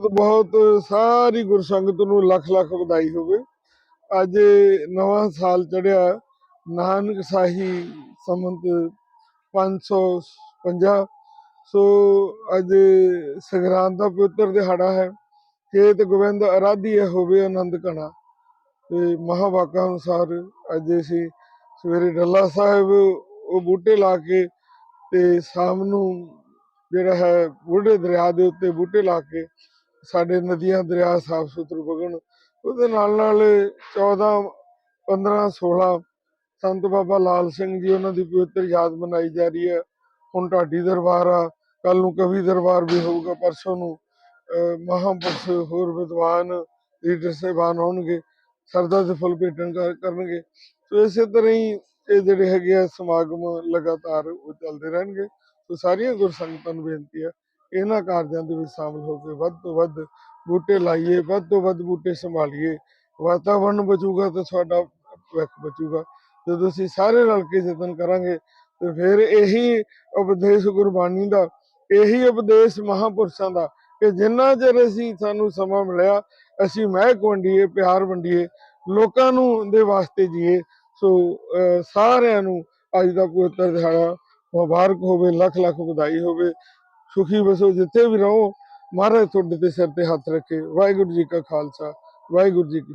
ਬਹੁਤ ਬਹੁਤ ਸਾਰੀ ਗੁਰਸੰਗਤ ਨੂੰ ਲੱਖ ਲੱਖ ਵਧਾਈ ਹੋਵੇ। ਅੱਜ ਨਵਾਂ ਸਾਲ ਚੜਿਆ। ਨਾਨਕ ਸਾਹੀ ਸੰਮਤ 550 ਸੋ ਅੱਜ ਸੰਗਰਾਂਦ ਦਾ ਪਵਿੱਤਰ ਦਿਹਾੜਾ ਹੈ। ਖੇਤ ਗੋਬਿੰਦ ਅਰਾਧੀ ਹੋਵੇ ਆਨੰਦ ਕਣਾ ਤੇ ਮਹਾਵਾਕਾ ਅਨੁਸਾਰ ਅੱਜ ਅਸੀਂ ਸਵੇਰੇ ਡੱਲਾ ਸਾਹਿਬ ਉਹ ਬੂਟੇ ਲਾ ਕੇ ਤੇ ਸ਼ਾਮ ਨੂੰ ਜਿਹੜਾ ਹੈ ਬੁੱਢੇ ਦਰਿਆ ਦੇ ਉੱਤੇ ਬੂਟੇ ਲਾ ਕੇ ਸਾਡੇ ਨਦੀਆਂ ਦਰਿਆ ਸਾਫ਼ ਸੁਥਰੇ ਵਗਣ, ਉਹਦੇ ਨਾਲ ਨਾਲ 14 15 16 ਸੰਤ ਬਾਬਾ ਲਾਲ ਸਿੰਘ ਜੀ ਉਹਨਾਂ ਦੀ ਪਵਿੱਤਰ ਯਾਦ ਮਨਾਈ ਜਾ ਰਹੀ ਹੈ। ਹੁਣ ਢਾਡੀ ਦਰਬਾਰ ਆ ਕੱਲ ਨੂੰ ਕਵੀ ਦਰਬਾਰ ਵੀ ਹੋਊਗਾ, ਪਰਸੋਂ ਨੂੰ, ਅਹ, ਮਹਾਂਪੁਰਸ਼ ਹੋਰ ਵਿਦਵਾਨ ਲੀਡਰ ਸਾਹਿਬਾਨ ਆਉਣਗੇ ਸਰਦਾ ਦੇ ਫੁੱਲ ਭੇਟਣ ਕਰ- ਕਰਨਗੇ। ਸੋ ਇਸੇ ਤਰ੍ਹਾਂ ਹੀ ਇਹ ਜਿਹੜੇ ਹੈਗੇ ਆ ਸਮਾਗਮ ਲਗਾਤਾਰ ਉਹ ਚੱਲਦੇ ਰਹਿਣਗੇ। ਸੋ ਸਾਰੀਆਂ ਗੁਰਸੰਗਤਾਂ ਨੂੰ ਬੇਨਤੀ ਆ ਇਹਨਾਂ ਕਾਰਜਾਂ ਦੇ ਵਿੱਚ ਸ਼ਾਮਲ ਹੋ ਕੇ ਵੱਧ ਤੋਂ ਵੱਧ ਬੂਟੇ ਲਾਈਏ, ਵੱਧ ਤੋਂ ਵੱਧ ਬੂਟੇ ਸੰਭਾਲੀਏ। ਵਾਤਾਵਰਣ ਬਚੂਗਾ ਤਾਂ ਸਾਡਾ ਭਵਿੱਖ ਬਚੂਗਾ। ਜਦੋਂ ਅਸੀਂ ਸਾਰੇ ਰਲ ਕੇ ਯਤਨ ਕਰਾਂਗੇ ਤੇ ਫਿਰ ਇਹੀ ਉਪਦੇਸ਼ ਗੁਰਬਾਣੀ ਦਾ, ਇਹੀ ਉਪਦੇਸ਼ ਮਹਾਪੁਰਸ਼ਾਂ ਦਾ ਕਿ ਜਿੰਨਾ ਚਿਰ ਅਸੀਂ ਸਾਨੂੰ ਸਮਾਂ ਮਿਲਿਆ, ਅਸੀਂ ਮਹਿਕ ਵੰਡੀਏ, ਪਿਆਰ ਵੰਡੀਏ, ਲੋਕਾਂ ਨੂੰ ਦੇ ਵਾਸਤੇ ਜੀਏ, ਸੋ, ਅਹ, ਸਾਰਿਆਂ ਨੂੰ ਅੱਜ ਦਾ ਪਵਿੱਤਰ ਦਿਹਾੜਾ ਮੁਬਾਰਕ ਹੋਵੇ, ਲੱਖ ਲੱਖ ਵਧਾਈ ਹੋਵੇ। ਸੁਖੀ ਵਸੋ ਜਿੱਥੇ ਵੀ ਰਹੋ, ਮਹਾਰਾਜ ਤੁਹਾਡੇ ਤੇ ਸਿਰ ਤੇ ਹੱਥ ਰੱਖੇ। ਵਾਹਿਗੁਰੂ ਜੀ ਕਾ ਖਾਲਸਾ, ਵਾਹਿਗੁਰੂ ਜੀ ਕੀ